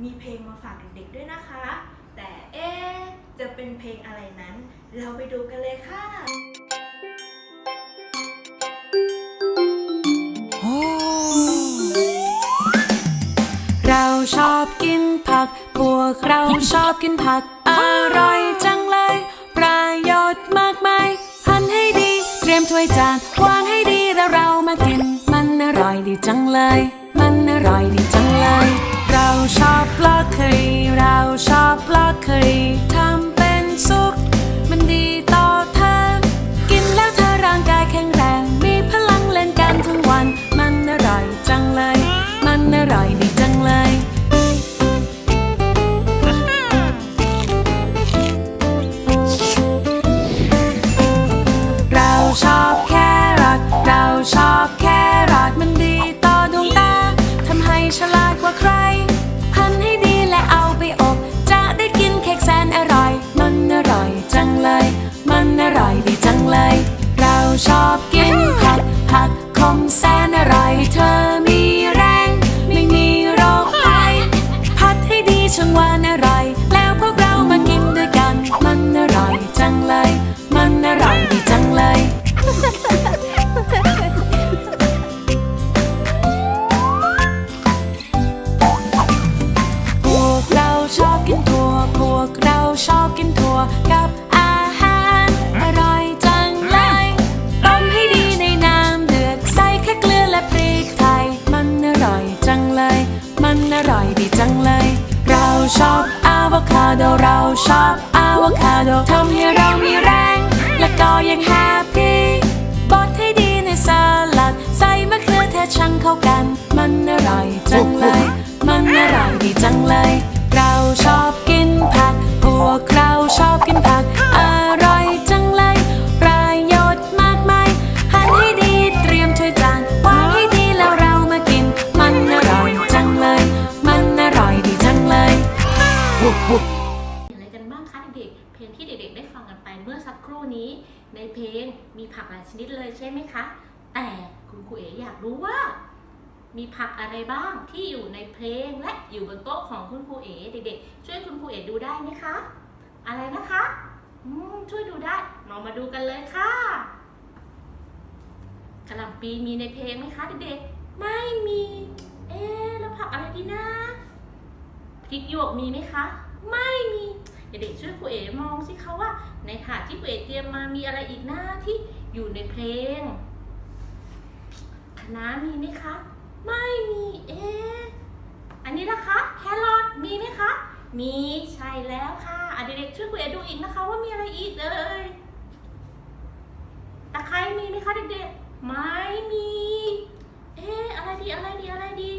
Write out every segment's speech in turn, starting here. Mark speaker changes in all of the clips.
Speaker 1: มีเพ
Speaker 2: ลงมาฝากเด็กๆด้วยนะคะ แต่เอ๊จะเป็นเพลงอะไรนั้น เราไปดูกันเลยค่ะ
Speaker 3: เราชอบกินผัก พวกเราชอบกินผัก อร่อยจังเลย ประโยชน์มากมายหั่นให้ดี เตรียมถ้วยจานวางให้ดีแล้วเรามากิน มันอร่อยดีจังเลย มันอร่อยดีจังเลย เราชอบล็อเคอรี่เราชอบล็อเคอรี่ทำ ชอบอะโวคาโดทำให้เรามีแรง และก็ยังแฮปปี้บดให้ดีในสลัด ใส่มะเขือเทศช่างเข้ากัน มันอร่อยจังเลย มันอร่อยดีจังเลย เราชอบกินผัก พวกเราชอบกินผัก อร่อยจังเลย ประโยชน์มากมายหั่นให้ดีเตรียมถ้วยจานวางให้ดีแล้วเรามากิน มันอร่อยจังเลย มันอร่อยดีจังเลย
Speaker 1: อะ ครู่นี้ในเพลงมีผักหลายชนิดเลยใช่ไหมคะ แต่คุณครูเอ๋อยากรู้ว่า มีผักอะไรบ้างที่อยู่ในเพลงและอยู่บนโต๊ะของคุณครูเอ๋เด็กๆ ช่วยคุณครูเอ๋ดูได้ไหมคะ อะไรนะคะอืช่วยดูได้เรามาดูกันเลยค่ะกะหล่ำปีมีในเพลงไหมคะเด็กๆ ไม่มี เอ๊แล้วผักอะไรดีนะ พริกหยวกมีไหมคะ เด็กๆช่วยครูเอ๋มองสิคะว่า ในถาดที่ครูเอ๋เตรียมมามีอะไรอีกหน้าที่อยู่ในเพลงคะน้ามีไหมคะ ไม่มีเอ๊อันนี้นะคะ แครอทมีไหมคะ มีใช่แล้วค่ะอะเด็กๆช่วยครูเอ๋ดูอีกนะคะ ว่ามีอะไรอีกเอ่ยตะไคร้มีไหมคะเด็กๆไม่มี เอ๊ะอะไรดีอะไรดีอะไรดี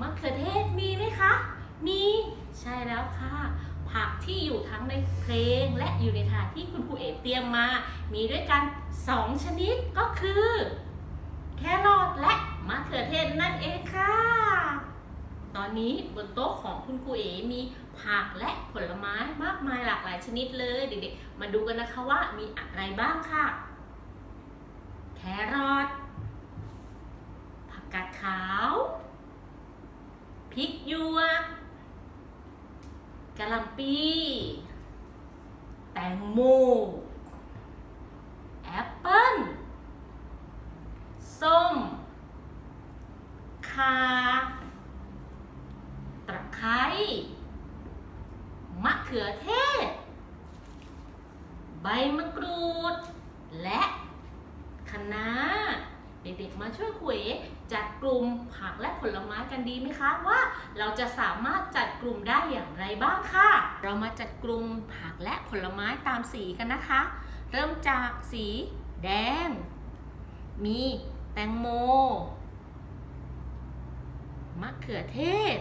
Speaker 1: มะเขือเทศมีไหมคะ มี ใช่แล้วค่ะ ที่อยู่ทั้งในเพลงและอยู่ในถาดที่คุณครูเอ๋เตรียมมา มีด้วยกัน 2 ชนิดก็คือ แครอทและมะเขือเทศนั่นเองค่ะ ตอนนี้บนโต๊ะของคุณครูเอ๋มีผักและผลไม้มากมายหลากหลายชนิดเลยเด็กๆ มาดูกันนะคะว่ามีอะไรบ้างค่ะ แครอท ผักกาดขาว พริกหยวกกะหล่ำปีแตงโมแอปเปิ้ลส้มข่าตะไคร้มะเขือเทศ ใบมะกรูด และ ด็กๆ มาช่วยคุยจัดกลุ่มผักและผลไม้กันดีไหมคะว่า เราจะสามารถจัดกลุ่มได้อย่างไรบ้างค่ะเรามาจัดกลุ่มผักและผลไม้ตามสีกันนะคะ เริ่มจากสีแดง มีแตงโมมะเขือเทศ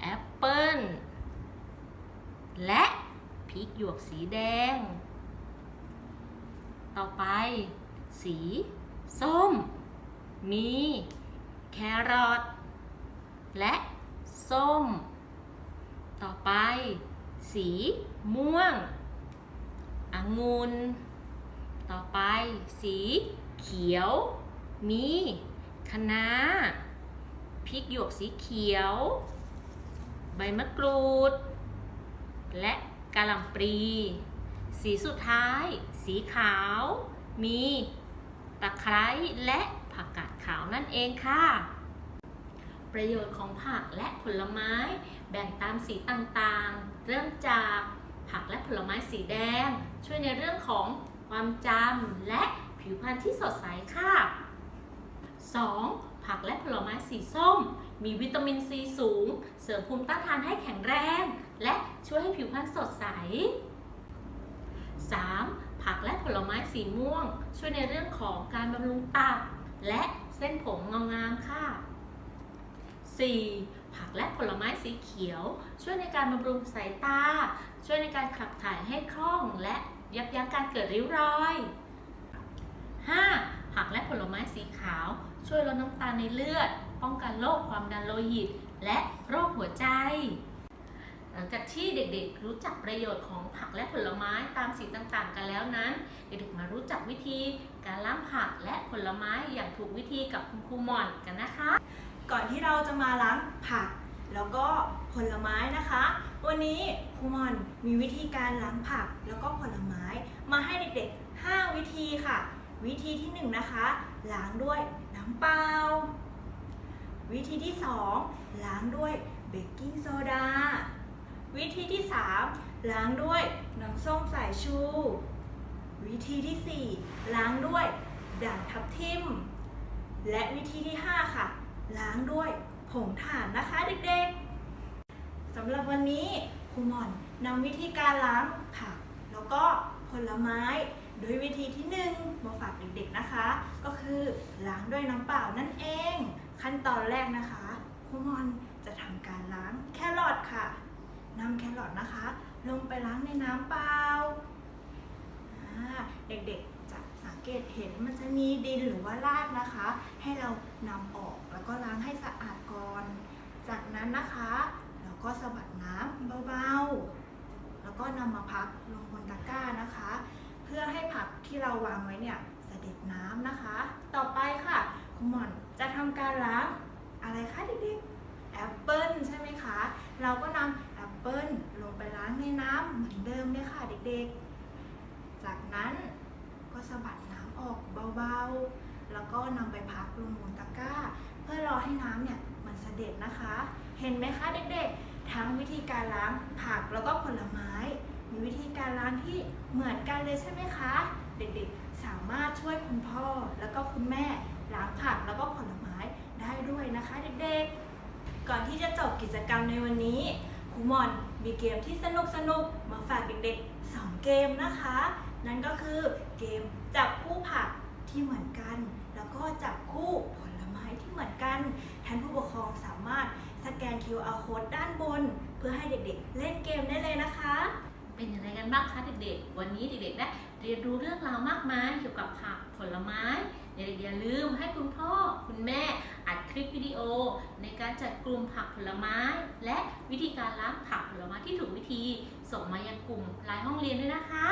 Speaker 1: แอปเปิ้ลและพริกหยวกสีแดง ต่อไป สี ส้ม มี แครอทและ ส้ม ต่อไป สีม่วงองุ่นต่อไป สีเขียว มีคะน้าพริกหยวกสีเขียว ใบมะกรูด และกะหล่ำปลี สีสุดท้าย สีขาว มี ตะไคร้และผักกาดขาวนั่นเองค่ะ ประโยชน์ของผักและผลไม้แบ่งตามสีต่างๆ เริ่มจากผักและผลไม้สีแดง ช่วยในเรื่องของความจำและผิวพรรณที่สดใสค่ะ 2. ผักและผลไม้สีส้ม มีวิตามินซีสูง เสริมภูมิต้านทานให้แข็งแรง และช่วยให้ผิวพรรณสดใส 3. ผักและผลไม้สีม่วง ช่วยในเรื่องของการบำรุงตับและเส้นผมเงางามค่ะ 4. ผักและผลไม้สีเขียว ช่วยในการบำรุงสายตา ช่วยในการขับถ่ายให้คล่อง และยับยั้งการเกิดริ้วรอย 5. ผักและผลไม้สีขาว ช่วยลดน้ำตาลในเลือด ป้องกันโรคความดันโลหิต และโรคหัวใจ หลังจากที่เด็กๆ รู้จักประโยชน์ของผักและผลไม้ตามสีต่างๆ กันแล้วนั้น เด็กๆมารู้จักวิธีการล้างผักและผลไม้อย่างถูกวิธีกับคุณครูหมอนกันนะคะ
Speaker 2: ก่อนที่เราจะมาล้างผัก แล้วก็ผลไม้นะคะ วันนี้ครูมอนมีวิธีการล้างผักแล้วก็ผลไม้ มาให้เด็กๆ 5 วิธีค่ะ วิธีที่1นะคะล้างด้วยน้ำเปล่าวิธีที่ 2 ล้างด้วยเบกกิ้งโซดา วิธีที่ 3 ล้างด้วยน้ำส้มสายชู วิธีที่ 4 ล้างด้วยด่างทับทิม และวิธีที่ 5 ค่ะ ล้างด้วยผงถ่านนะคะเด็กๆสำหรับวันนี้ครูหมอนนำวิธีการล้างผักแล้วก็ผลไม้โดยวิธีที่หนึ่งมาฝากเด็กๆนะคะ ก็คือล้างด้วยน้ำเปล่านั่นเอง ขั้นตอนแรกนะคะครูมอนจะทำการล้างแครอทค่ะ นำแครอทนะคะ ลงไปล้างในน้ำเปล่าเด็กๆจะสังเกตเห็นมันจะมีดินหรือว่ารากนะคะ ให้เรานำออกแล้วก็ล้างให้สะอาดก่อน จากนั้นนะคะเราก็สะบัดน้ำเบาๆ แล้วก็นำมาพักลงบนตะกร้านะคะ เพื่อให้ผักที่เราวางไว้เนี่ยสเสด็จน้ำนะคะ ต่อไปค่ะคุณหมอนจะทำการล้างอะไรคะเด็กๆ แอปเปิลใช่ไหมคะ เราก็นำแอปเปิลลงไปล้างในน้ำเหมือนเดิมเลยค่ะเด็กๆ จากนั้นก็สะบัดน้ำออกเบาๆ แล้วก็นำไปพักลงบนตะกร้า เพื่อรอให้น้ำเนี่ยมันเสด็จนะคะ เห็นไหมคะเด็กๆ ทั้งวิธีการล้างผักแล้วก็ผลไม้ มีวิธีการล้างที่เหมือนกันเลยใช่ไหมคะ เด็กๆ สามารถช่วยคุณพ่อแล้วก็คุณแม่ล้างผักแล้วก็ผลไม้ได้ด้วยนะคะเด็กๆ ที่จะจบกิจกรรมในวันนี้ครูมอนมีเกมที่สนุกสนุกมาฝากเด็กๆ 2 เกมนะคะ นั่นก็คือเกมจับคู่ผักที่เหมือนกัน แล้วก็จับคู่ผลไม้ที่เหมือนกันท่านผู้ปกครองสามารถสแกน QR code ด้านบน เพื่อให้เด็กๆ เล่นเกมได้เลยนะคะ
Speaker 1: เป็นอย่างไรกันบ้างคะเด็กๆ วันนี้เด็กๆได้เรียนรู้เรื่องราวมากมายเกี่ยวกับผักผลไม้ เด็กๆอย่าลืมให้คุณพ่อคุณแม่อัดคลิปวิดีโอ ในการจัดกลุ่มผักผลไม้ และวิธีการล้างผักผลไม้ที่ถูกวิธี ส่งมายังกลุ่มไลน์ห้องเรียนด้วยนะคะ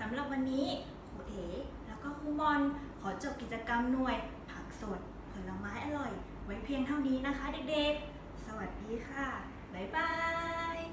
Speaker 2: สำหรับวันนี้ครูเอ๋แล้วก็ครูมอนขอจบกิจกรรมหน่วย ผักสดผลไม้อร่อย ไว้เพียงเท่านี้นะคะ เด็กๆ สวัสดีค่ะ บ๊ายบาย